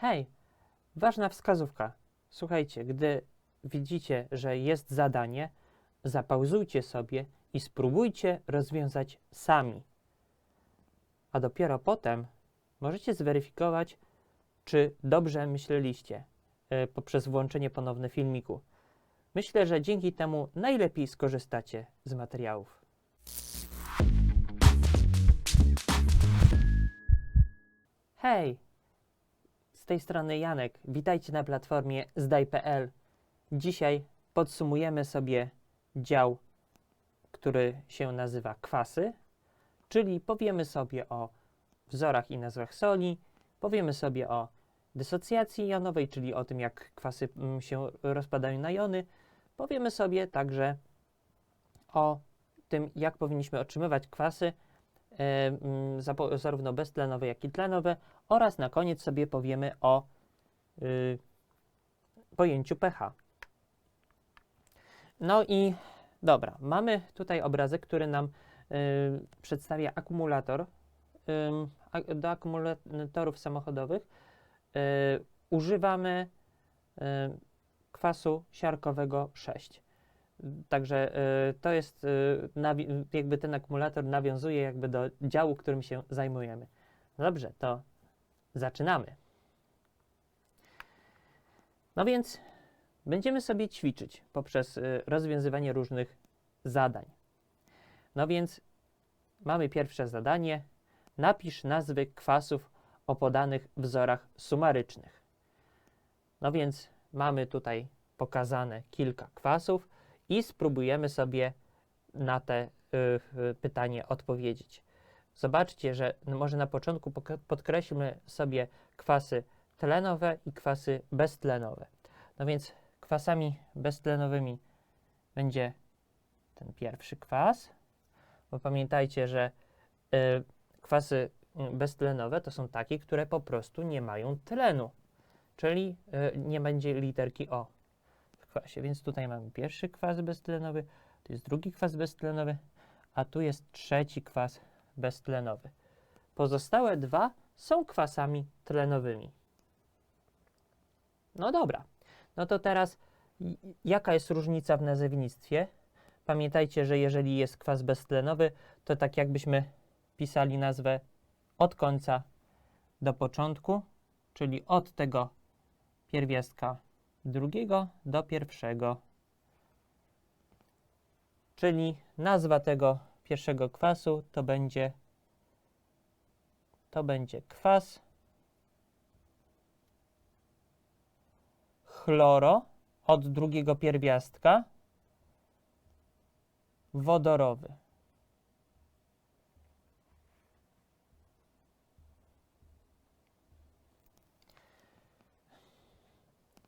Hej, ważna wskazówka. Słuchajcie, gdy widzicie, że jest zadanie, zapauzujcie sobie i spróbujcie rozwiązać sami. A dopiero potem możecie zweryfikować, czy dobrze myśleliście e, poprzez włączenie ponowne filmiku. Myślę, że dzięki temu najlepiej skorzystacie z materiałów. Hej! Tej strony Janek. Witajcie na platformie zdaj.pl. Dzisiaj podsumujemy sobie dział, który się nazywa kwasy, czyli powiemy sobie o wzorach i nazwach soli, powiemy sobie o dysocjacji jonowej, czyli o tym, jak kwasy mm, się rozpadają na jony. Powiemy sobie także o tym, jak powinniśmy otrzymywać kwasy, zarówno beztlenowe, jak i tlenowe, oraz na koniec sobie powiemy o y, pojęciu pH. No i dobra, mamy tutaj obrazek, który nam y, przedstawia akumulator. A, do akumulatorów samochodowych y, używamy y, kwasu siarkowego 6. Także y, to jest, y, jakby ten akumulator nawiązuje jakby do działu, którym się zajmujemy. Dobrze, to zaczynamy. No więc będziemy sobie ćwiczyć poprzez y, rozwiązywanie różnych zadań. No więc mamy pierwsze zadanie. Napisz nazwy kwasów o podanych wzorach sumarycznych. No więc mamy tutaj pokazane kilka kwasów i spróbujemy sobie na te y, pytanie odpowiedzieć. Zobaczcie, że może na początku podkreślmy sobie kwasy tlenowe i kwasy beztlenowe. No więc kwasami beztlenowymi będzie ten pierwszy kwas, bo pamiętajcie, że y, kwasy y, beztlenowe to są takie, które po prostu nie mają tlenu, czyli nie będzie literki O kwasie. Więc tutaj mamy pierwszy kwas beztlenowy, tu jest drugi kwas beztlenowy, a tu jest trzeci kwas beztlenowy. Pozostałe dwa są kwasami tlenowymi. No dobra, no to teraz jaka jest różnica w nazewnictwie? Pamiętajcie, że jeżeli jest kwas beztlenowy, to tak jakbyśmy pisali nazwę od końca do początku, czyli od tego pierwiastka drugiego do pierwszego. Czyli nazwa tego pierwszego kwasu to będzie to będzie kwas chloro od drugiego pierwiastka wodorowy.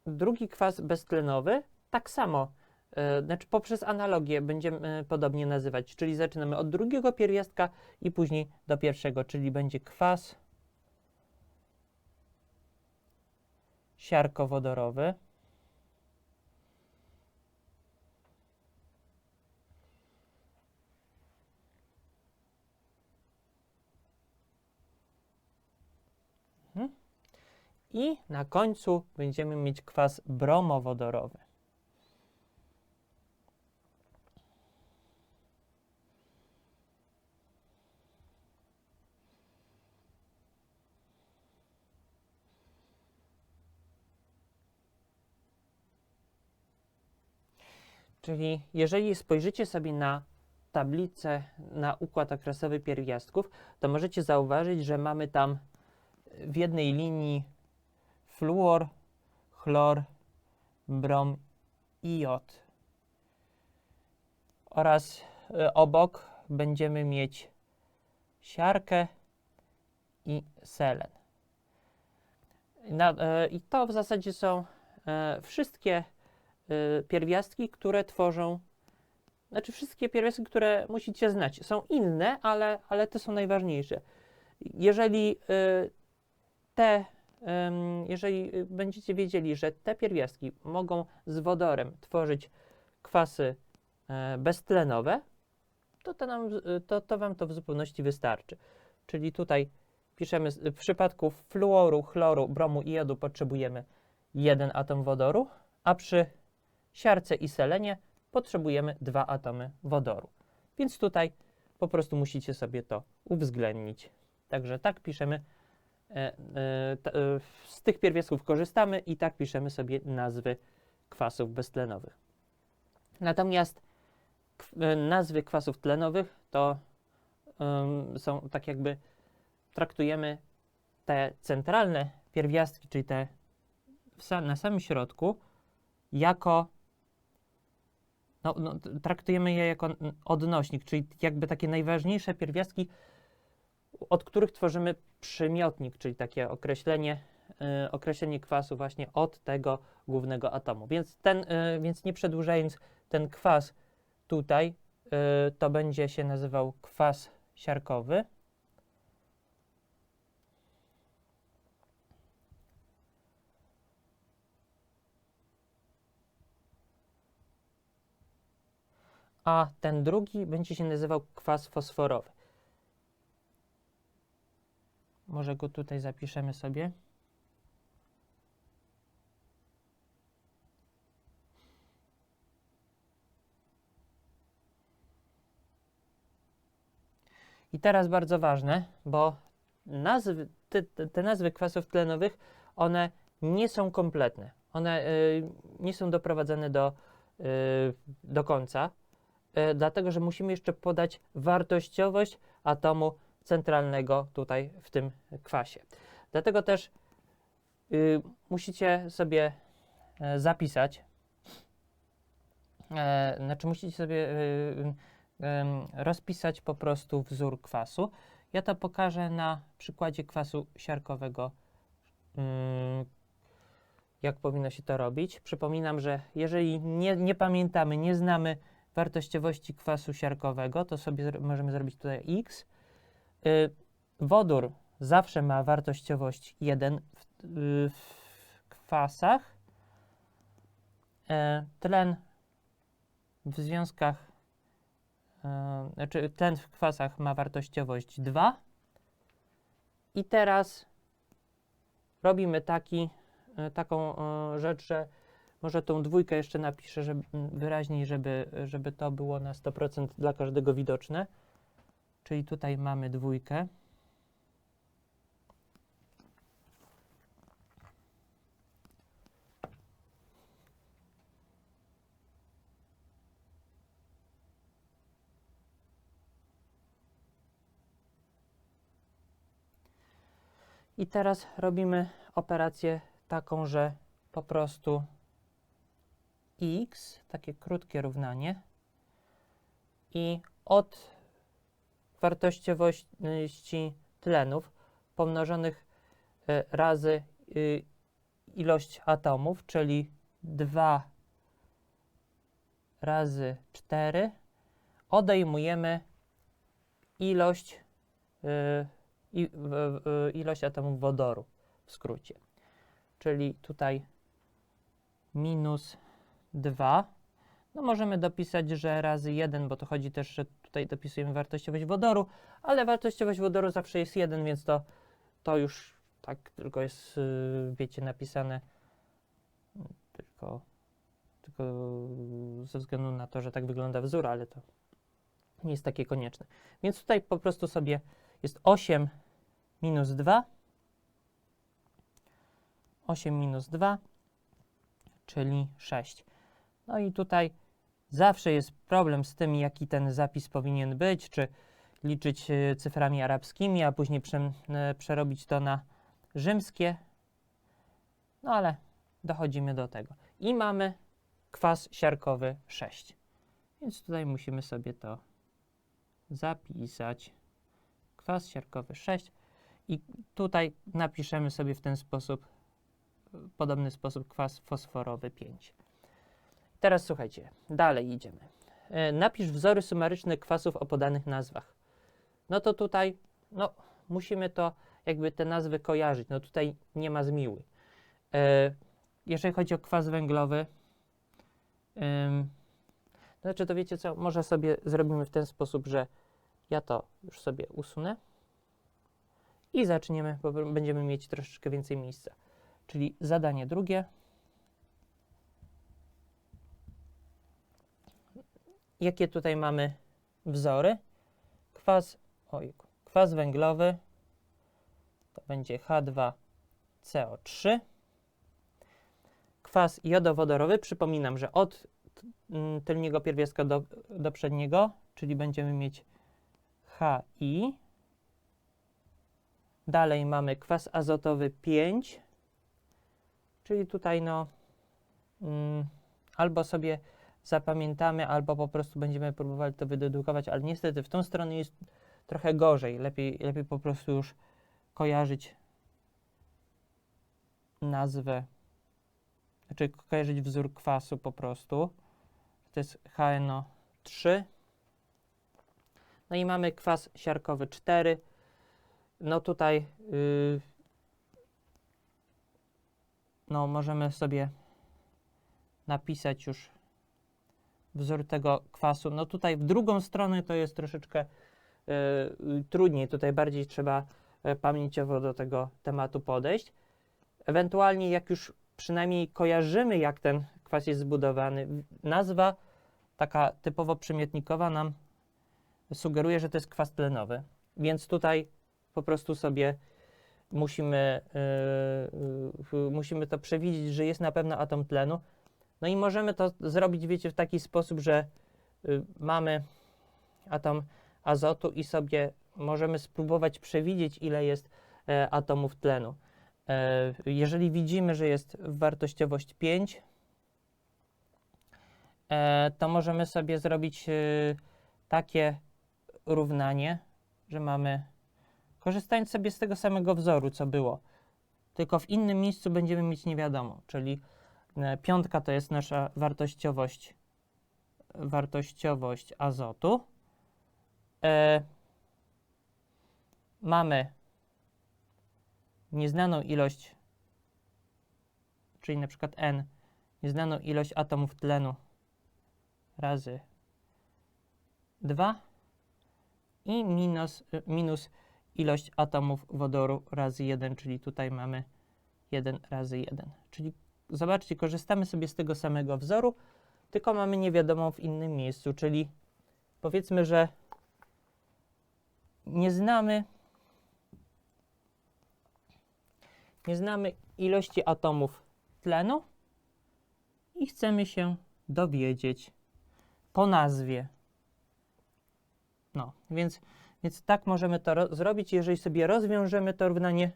Drugi kwas beztlenowy tak samo, e, znaczy poprzez analogię będziemy podobnie nazywać, czyli zaczynamy od drugiego pierwiastka i później do pierwszego, czyli będzie kwas siarkowodorowy. I na końcu będziemy mieć kwas bromowodorowy. Czyli jeżeli spojrzycie sobie na tablicę, na układ okresowy pierwiastków, to możecie zauważyć, że mamy tam w jednej linii fluor, chlor, brom i jod. Oraz y, obok będziemy mieć siarkę i selen. Na, y, I to w zasadzie są y, wszystkie pierwiastki, które tworzą, znaczy wszystkie pierwiastki, które musicie znać. Są inne, ale, ale te są najważniejsze. Jeżeli te, jeżeli y, będziecie wiedzieli, że te pierwiastki mogą z wodorem tworzyć kwasy e, beztlenowe, to, to, nam, w- to, to Wam to w zupełności wystarczy. Czyli tutaj piszemy, w przypadku fluoru, chloru, bromu i jodu potrzebujemy jeden atom wodoru, a przy siarce i selenie potrzebujemy dwa atomy wodoru. Więc tutaj po prostu musicie sobie to uwzględnić. Także tak piszemy, z tych pierwiastków korzystamy i tak piszemy sobie nazwy kwasów beztlenowych. Natomiast e, nazwy kwasów tlenowych to są tak jakby traktujemy te centralne pierwiastki, czyli te na samym środku, jako no, no, traktujemy je jako odnośnik, czyli jakby takie najważniejsze pierwiastki, od których tworzymy przymiotnik, czyli takie określenie, y, określenie kwasu właśnie od tego głównego atomu. Więc, ten, y, więc nie przedłużając, ten kwas tutaj y, to będzie się nazywał kwas siarkowy. A ten drugi będzie się nazywał kwas fosforowy. Może go tutaj zapiszemy sobie. I teraz bardzo ważne, bo nazwy, te, te- nazwy kwasów tlenowych, one nie są kompletne. One y, nie są doprowadzone do, y, do końca, y, dlatego że musimy jeszcze podać wartościowość atomu centralnego tutaj w tym kwasie. Dlatego też y, musicie sobie e, zapisać, e, znaczy musicie sobie y, em, rozpisać po prostu wzór kwasu. Ja to pokażę na przykładzie kwasu siarkowego, mm, jak powinno się to robić. Przypominam, że jeżeli nie, nie pamiętamy, nie znamy wartościowości kwasu siarkowego, to sobie możemy zrobić tutaj x. Y, wodór zawsze ma wartościowość 1 w, y, w kwasach. E, tlen w związkach e, znaczy tlen w kwasach ma wartościowość 2. I teraz robimy taki, e, taką rzecz, że może tą dwójkę jeszcze napiszę żeby, wyraźniej, żeby, żeby to było na 100% dla każdego widoczne. Czyli tutaj mamy dwójkę. I teraz robimy operację taką, że po prostu x, takie krótkie równanie i od wartościowości tlenów pomnożonych e, razy y, ilość atomów, czyli 2 razy 4 odejmujemy ilość w, ilość atomów wodoru w skrócie. Czyli tutaj minus 2. No możemy dopisać, że razy 1, bo to chodzi też, że tutaj dopisujemy wartościowość wodoru, ale wartościowość wodoru zawsze jest 1, więc to, to już tak tylko jest, yy, wiecie, napisane tylko, tylko ze względu na to, że tak wygląda wzór, ale to nie jest takie konieczne. Więc tutaj po prostu sobie jest 8 minus 2. 8 minus 2, czyli 6. No i tutaj zawsze jest problem z tym, jaki ten zapis powinien być, czy liczyć e, cyframi arabskimi, a później e, przerobić to na rzymskie. No ale dochodzimy do tego. I mamy kwas siarkowy 6. Więc tutaj musimy sobie to zapisać. Kwas siarkowy 6. I tutaj napiszemy sobie w ten sposób, w podobny sposób kwas fosforowy 5. Teraz słuchajcie, dalej idziemy. E, napisz wzory sumaryczne kwasów o podanych nazwach. No to tutaj, no, musimy to jakby te nazwy kojarzyć. No tutaj nie ma zmiły. E, jeżeli chodzi o kwas węglowy, ym, znaczy to wiecie co, może sobie zrobimy w ten sposób, że ja to już sobie usunę i zaczniemy, bo będziemy mieć troszeczkę więcej miejsca. Czyli zadanie drugie. Jakie tutaj mamy wzory? Kwas, ojku, kwas węglowy to będzie H2CO3. Kwas jodowodorowy, przypominam, że od tylniego pierwiastka do, do przedniego, czyli będziemy mieć HI. Dalej mamy kwas azotowy 5, czyli tutaj no mm, albo sobie zapamiętamy, albo po prostu będziemy próbowali to wydedukować, ale niestety w tą stronę jest trochę gorzej. Lepiej, lepiej po prostu już kojarzyć nazwę, znaczy kojarzyć wzór kwasu po prostu. To jest HNO3. No i mamy kwas siarkowy 4. No tutaj yy, no możemy sobie napisać już wzór tego kwasu. No tutaj w drugą stronę to jest troszeczkę yy, trudniej. Tutaj bardziej trzeba e, pamięciowo do tego tematu podejść. Ewentualnie jak już przynajmniej kojarzymy, jak ten kwas jest zbudowany, nazwa taka typowo przymiotnikowa nam sugeruje, że to jest kwas tlenowy. Więc tutaj po prostu sobie musimy, yy, yy, musimy to przewidzieć, że jest na pewno atom tlenu. No i możemy to zrobić, wiecie, w taki sposób, że y, mamy atom azotu i sobie możemy spróbować przewidzieć, ile jest e, atomów tlenu. E, jeżeli widzimy, że jest wartościowość 5, e, to możemy sobie zrobić e, takie równanie, że mamy, korzystając sobie z tego samego wzoru, co było, tylko w innym miejscu będziemy mieć nie wiadomo, czyli piątka to jest nasza wartościowość, wartościowość azotu. E, mamy nieznaną ilość, czyli na przykład n, nieznaną ilość atomów tlenu razy 2 i minus, minus ilość atomów wodoru razy 1, czyli tutaj mamy 1 razy 1. Czyli zobaczcie, korzystamy sobie z tego samego wzoru, tylko mamy niewiadomą w innym miejscu, czyli powiedzmy, że nie znamy nie znamy ilości atomów tlenu i chcemy się dowiedzieć po nazwie. No, więc, więc tak możemy to ro- zrobić. Jeżeli sobie rozwiążemy to równanie,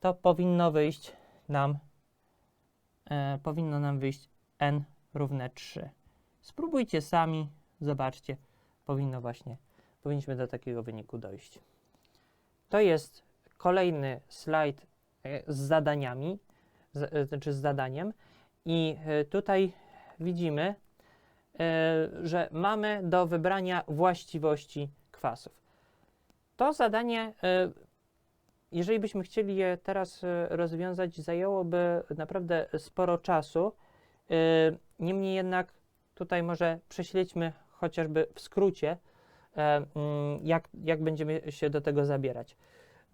to powinno wyjść nam e, powinno nam wyjść n równe 3. Spróbujcie sami, zobaczcie. Powinno właśnie, powinniśmy do takiego wyniku dojść. To jest kolejny slajd e, z zadaniami, z, e, znaczy z zadaniem i tutaj widzimy, że mamy do wybrania właściwości kwasów. To zadanie, jeżeli byśmy chcieli je teraz e, rozwiązać, zajęłoby naprawdę sporo czasu. E, Niemniej jednak tutaj może prześledźmy chociażby w skrócie, e, mm, jak, jak będziemy się do tego zabierać.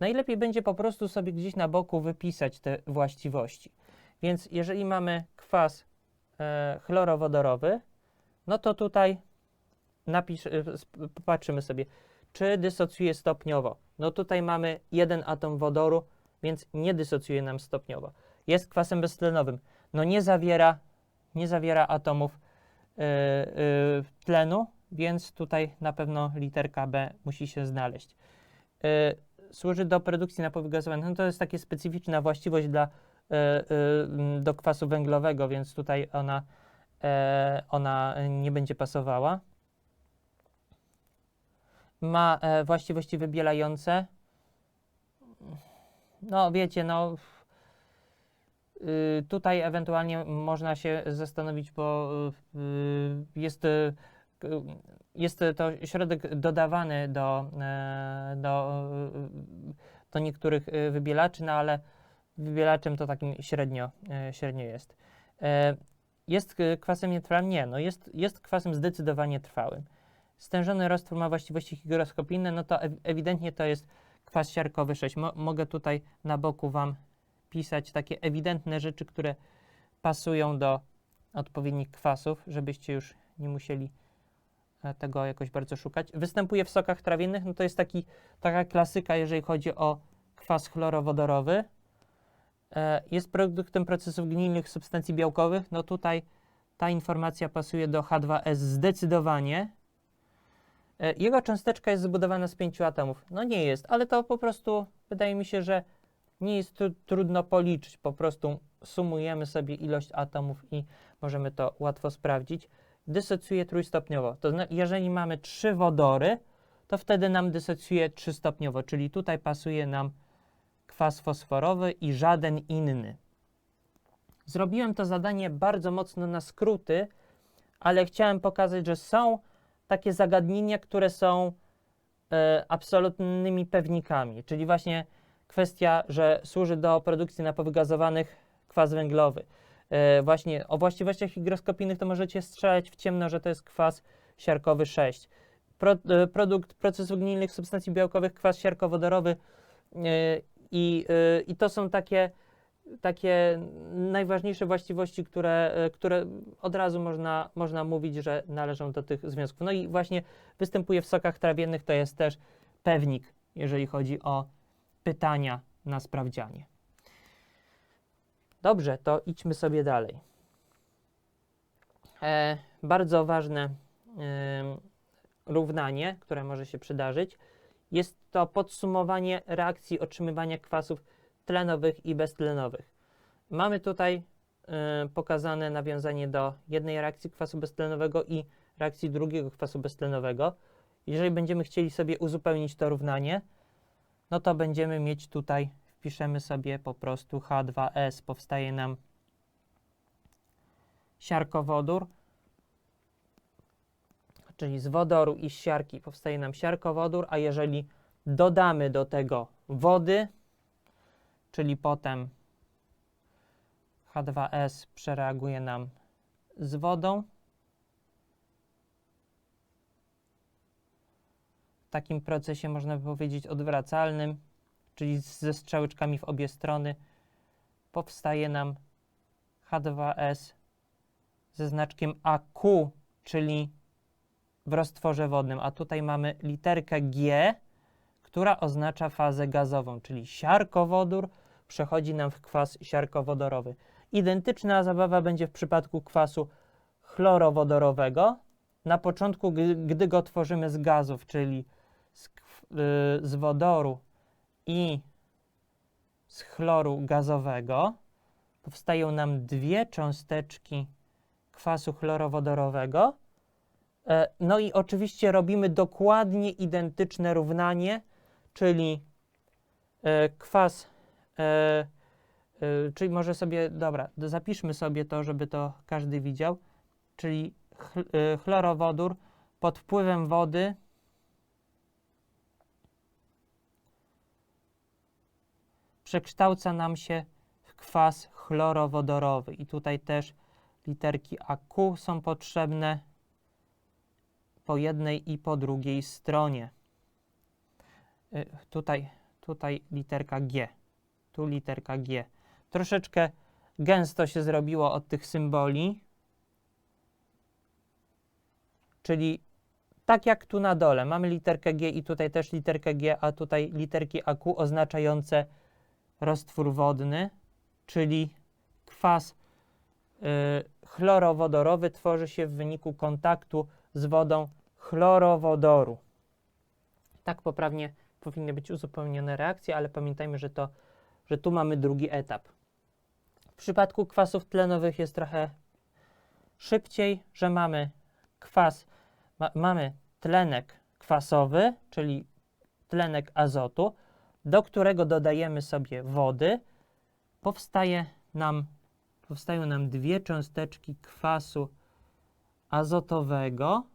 Najlepiej będzie po prostu sobie gdzieś na boku wypisać te właściwości. Więc jeżeli mamy kwas e, chlorowodorowy, no to tutaj napisz, sp- popatrzymy sobie, czy dysocjuje stopniowo. No tutaj mamy jeden atom wodoru, więc nie dysocjuje nam stopniowo. Jest kwasem beztlenowym. No nie zawiera, nie zawiera atomów e, e, tlenu, więc tutaj na pewno literka B musi się znaleźć. E, służy do produkcji napojów gazowanych. No to jest taka specyficzna właściwość dla, e, m, do kwasu węglowego, więc tutaj ona, e, ona nie będzie pasowała. Ma e, właściwości wybielające. No wiecie, no y, tutaj ewentualnie można się zastanowić, bo y, jest, y, jest to środek dodawany do, e, do, do niektórych y, wybielaczy, no ale wybielaczem to takim średnio, e, średnio jest. E, Jest kwasem nietrwałym? Nie, no jest, jest kwasem zdecydowanie trwałym. Stężony roztwór ma właściwości hygroskopijne, no to ew- ewidentnie to jest kwas siarkowy 6. Mo mogę tutaj na boku Wam pisać takie ewidentne rzeczy, które pasują do odpowiednich kwasów, żebyście już nie musieli e, tego jakoś bardzo szukać. Występuje w sokach trawiennych, no to jest taki, taka klasyka, jeżeli chodzi o kwas chlorowodorowy. E, Jest produktem procesów gnilnych substancji białkowych. No tutaj ta informacja pasuje do H2S zdecydowanie. E, Jego cząsteczka jest zbudowana z pięciu atomów. No nie jest, ale to po prostu wydaje mi się, że nie jest tu trudno policzyć. Po prostu sumujemy sobie ilość atomów i możemy to łatwo sprawdzić. Dysocjuje trójstopniowo. To znaczy, jeżeli mamy trzy wodory, to wtedy nam dysocjuje trzystopniowo, czyli tutaj pasuje nam kwas fosforowy i żaden inny. Zrobiłem to zadanie bardzo mocno na skróty, ale chciałem pokazać, że są takie zagadnienia, które są e, absolutnymi pewnikami, czyli właśnie kwestia, że służy do produkcji napowygazowanych kwas węglowy. E, właśnie o właściwościach higroskopijnych to możecie strzelać w ciemno, że to jest kwas siarkowy 6. Pro, e, produkt procesów gnilnych substancji białkowych, kwas siarkowodorowy e, i, e, i to są takie, takie najważniejsze właściwości, które, e, które od razu można, można mówić, że należą do tych związków. No i właśnie występuje w sokach trawiennych, to jest też pewnik, jeżeli chodzi o pytania na sprawdzianie. Dobrze, to idźmy sobie dalej. E, bardzo ważne em, równanie, które może się przydarzyć, jest to podsumowanie reakcji otrzymywania kwasów tlenowych i beztlenowych. Mamy tutaj e, pokazane nawiązanie do jednej reakcji kwasu beztlenowego i reakcji drugiego kwasu beztlenowego. Jeżeli będziemy chcieli sobie uzupełnić to równanie, no to będziemy mieć tutaj, wpiszemy sobie po prostu H2S, powstaje nam siarkowodór, czyli z wodoru i z siarki powstaje nam siarkowodór, a jeżeli dodamy do tego wody, czyli potem H2S przereaguje nam z wodą, w takim procesie można by powiedzieć odwracalnym, czyli ze strzałeczkami w obie strony, powstaje nam H2S ze znaczkiem AQ, czyli w roztworze wodnym, a tutaj mamy literkę G, która oznacza fazę gazową, czyli siarkowodór przechodzi nam w kwas siarkowodorowy. Identyczna zabawa będzie w przypadku kwasu chlorowodorowego. Na początku, gdy, go tworzymy z gazów, czyli z, y, z wodoru i z chloru gazowego, powstają nam dwie cząsteczki kwasu chlorowodorowego. E, No i oczywiście robimy dokładnie identyczne równanie, czyli e, kwas, e, e, czyli może sobie, dobra, do- zapiszmy sobie to, żeby to każdy widział, czyli e, chlorowodór pod wpływem wody przekształca nam się w kwas chlorowodorowy i tutaj też literki AQ są potrzebne po jednej i po drugiej stronie. Tutaj, tutaj literka G. Tu literka G. Troszeczkę gęsto się zrobiło od tych symboli. Czyli tak jak tu na dole mamy literkę G i tutaj też literkę G, a tutaj literki AQ oznaczające roztwór wodny, czyli kwas y, chlorowodorowy tworzy się w wyniku kontaktu z wodą chlorowodoru. Tak poprawnie powinny być uzupełnione reakcje, ale pamiętajmy, że, to, że tu mamy drugi etap. W przypadku kwasów tlenowych jest trochę szybciej, że mamy kwas, ma, mamy tlenek kwasowy, czyli tlenek azotu, do którego dodajemy sobie wody. Powstaje nam, powstają nam dwie cząsteczki kwasu azotowego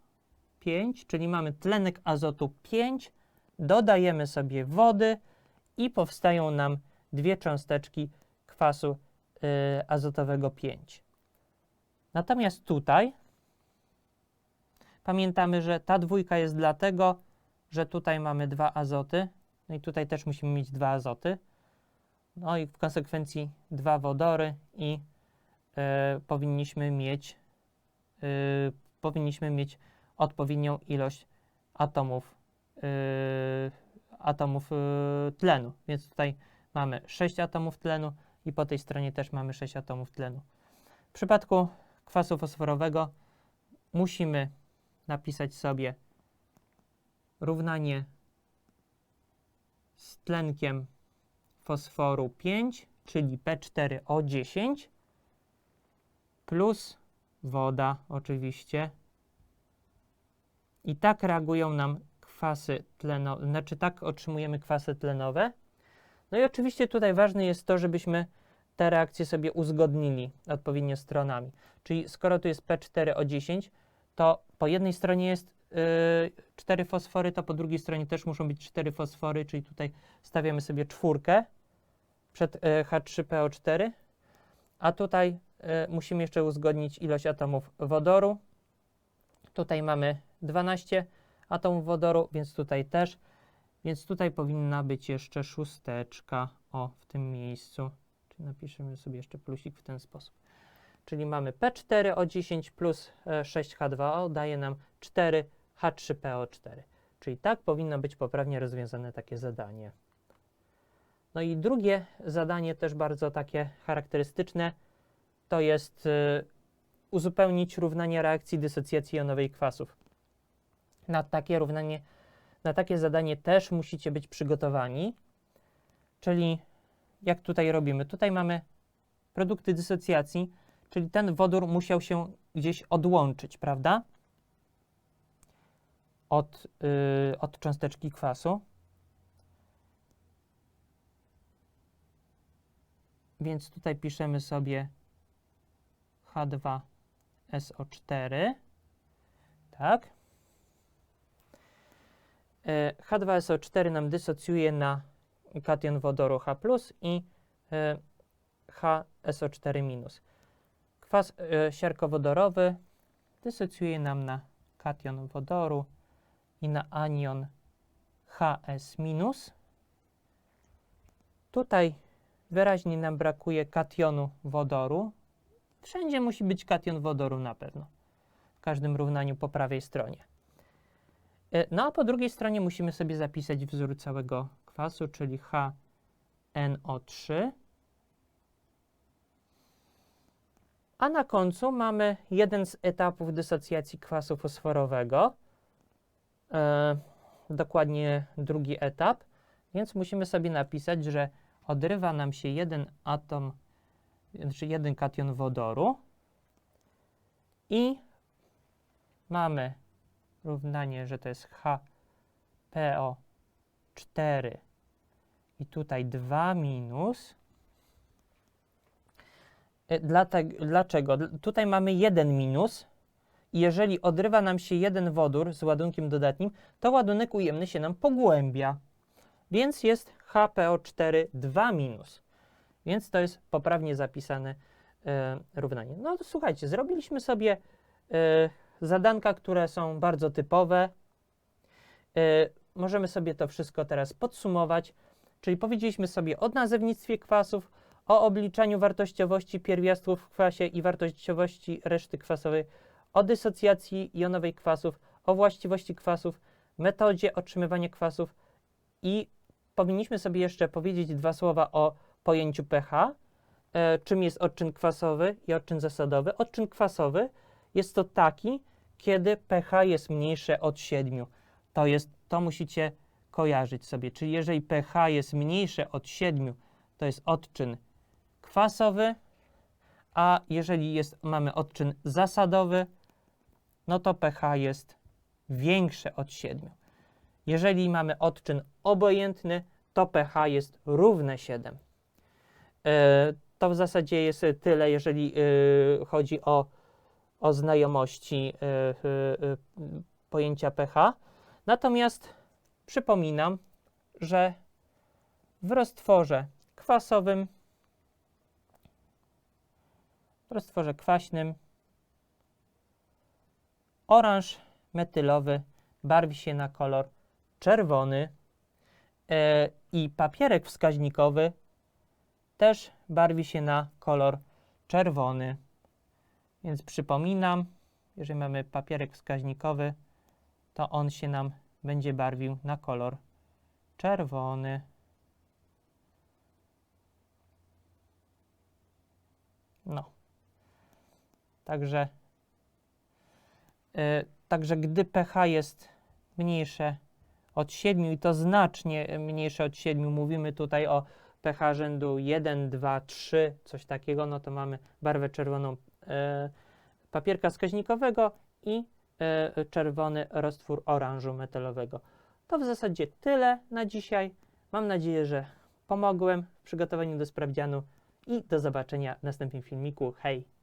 5, czyli mamy tlenek azotu 5, dodajemy sobie wody i powstają nam dwie cząsteczki kwasu y, azotowego 5. Natomiast tutaj pamiętamy, że ta dwójka jest dlatego, że tutaj mamy dwa azoty, No i tutaj też musimy mieć dwa azoty. No i w konsekwencji dwa wodory i e, powinniśmy mieć e, powinniśmy mieć odpowiednią ilość atomów atomów tlenu. Więc tutaj mamy 6 atomów tlenu i po tej stronie też mamy 6 atomów tlenu. W przypadku kwasu fosforowego musimy napisać sobie równanie z tlenkiem fosforu 5, czyli P4O10 plus woda oczywiście. I tak reagują nam kwasy tlenowe, znaczy tak otrzymujemy kwasy tlenowe. No i oczywiście tutaj ważne jest to, żebyśmy te reakcje sobie uzgodnili odpowiednio stronami. Czyli skoro tu jest P4O10, to po jednej stronie jest yy, 4 fosfory, to po drugiej stronie też muszą być 4 fosfory, czyli tutaj stawiamy sobie czwórkę przed y, H3PO4, a tutaj y, musimy jeszcze uzgodnić ilość atomów wodoru. Tutaj mamy 12 atomów wodoru, więc tutaj też, więc tutaj powinna być jeszcze szósteczka, o, w tym miejscu. Czyli napiszemy sobie jeszcze plusik w ten sposób. Czyli mamy P4O10 plus e, 6H2O daje nam 4H3PO4. Czyli tak powinno być poprawnie rozwiązane takie zadanie. No i drugie zadanie, też bardzo takie charakterystyczne, to jest y, uzupełnić równanie reakcji dysocjacji jonowej kwasów. Na takie równanie, na takie zadanie też musicie być przygotowani. Czyli jak tutaj robimy? Tutaj mamy produkty dysocjacji, czyli ten wodór musiał się gdzieś odłączyć, prawda? Od, yy, od cząsteczki kwasu. Więc tutaj piszemy sobie H2SO4. Tak. E, H2SO4 nam dysocjuje na kation wodoru H i e, HSO4-. Kwas e, siarkowodorowy dysocjuje nam na kation wodoru i na anion HS-. Tutaj wyraźnie nam brakuje kationu wodoru. Wszędzie musi być kation wodoru na pewno. W każdym równaniu po prawej stronie. E, No a po drugiej stronie musimy sobie zapisać wzór całego kwasu, czyli HNO3. A na końcu mamy jeden z etapów dysocjacji kwasu fosforowego. E, dokładnie drugi etap. Więc musimy sobie napisać, że odrywa nam się jeden atom, znaczy jeden kation wodoru i mamy równanie, że to jest HPO4 i tutaj 2 minus. E, dlaczego? Dl- Tutaj mamy jeden minus jeżeli odrywa nam się jeden wodór z ładunkiem dodatnim, to ładunek ujemny się nam pogłębia. Więc jest HPO4 2 minus. Więc to jest poprawnie zapisane e, równanie. No to słuchajcie, zrobiliśmy sobie e, zadanka, które są bardzo typowe. E, możemy sobie to wszystko teraz podsumować. Czyli powiedzieliśmy sobie o nazewnictwie kwasów, o obliczaniu wartościowości pierwiastków w kwasie i wartościowości reszty kwasowej, o dysocjacji jonowej kwasów, o właściwości kwasów, metodzie otrzymywania kwasów i powinniśmy sobie jeszcze powiedzieć dwa słowa o pojęciu pH, e, czym jest odczyn kwasowy i odczyn zasadowy. Odczyn kwasowy jest to taki, kiedy pH jest mniejsze od 7. To jest, to musicie kojarzyć sobie. Czyli jeżeli pH jest mniejsze od 7, to jest odczyn kwasowy, a jeżeli jest, mamy odczyn zasadowy, no to pH jest większe od 7. Jeżeli mamy odczyn obojętny, to pH jest równe 7. E, to w zasadzie jest tyle, jeżeli e, chodzi o, o znajomości e, e, e, pojęcia pH. Natomiast przypominam, że w roztworze kwasowym, w roztworze kwaśnym oranż metylowy barwi się na kolor czerwony i papierek wskaźnikowy też barwi się na kolor czerwony. Więc przypominam, jeżeli mamy papierek wskaźnikowy, to on się nam będzie barwił na kolor czerwony. No. Także, e, także gdy pH jest mniejsze od 7 i to znacznie mniejsze od 7, mówimy tutaj o pH rzędu 1, 2, 3, coś takiego, no to mamy barwę czerwoną papierka wskaźnikowego i e, czerwony roztwór oranżu metalowego. To w zasadzie tyle na dzisiaj. Mam nadzieję, że pomogłem w przygotowaniu do sprawdzianu i do zobaczenia w następnym filmiku. Hej!